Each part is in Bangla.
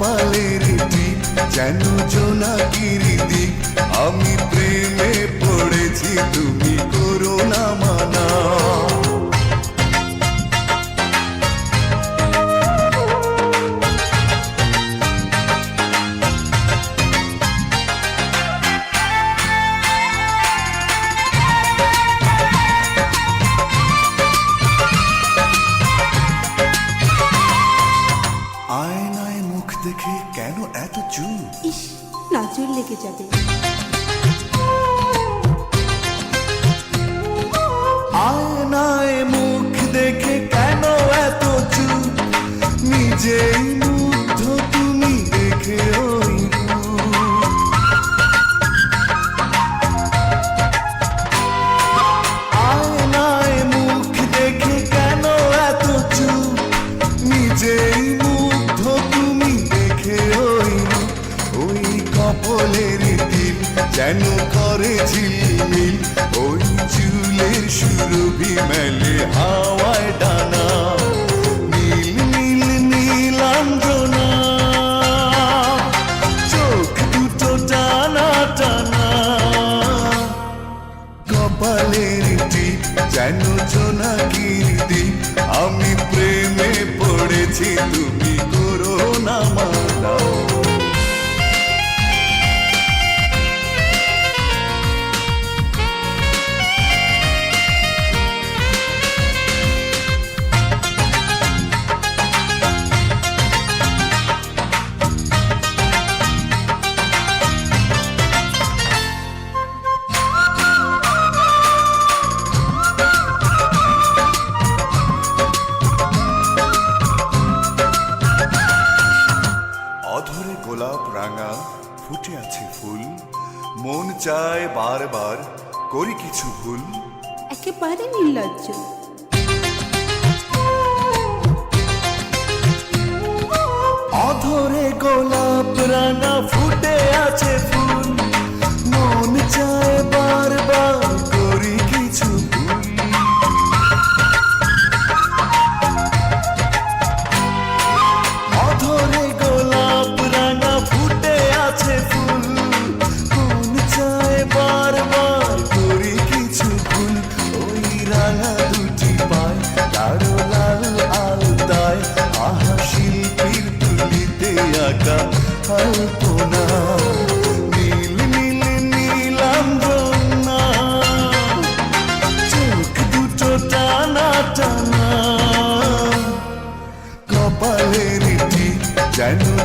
কপালের দিক যেন জোনাকিরি দিক আমি প্রেমে পড়েছি তুমি দেখে কেন এত চুপ? ইস নাচুর লেগে যাবে। আয়নায় মুখ দেখে কেন এত চুপ? নিজেই কপলের দিল যেন করে ঝিলমিল। ওই চুলের সুরভি মেলে হাওয়ায় ডানা। নীল নীল, নীলাঞ্জনা। চোখ দুটো টানা টানা। কপালের টিপ যেন জোনাকির ফুল মন চায় বারবার করি কিছু ভুল? একেবারে নির্লজ্জ। অধরে গোলাপ রানা ফুটে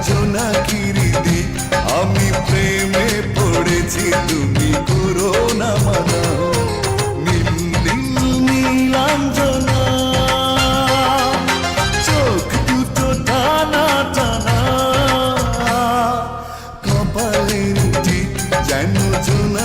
জোনাকিরি দিক আমি প্রেমে পড়েছি তুমি করো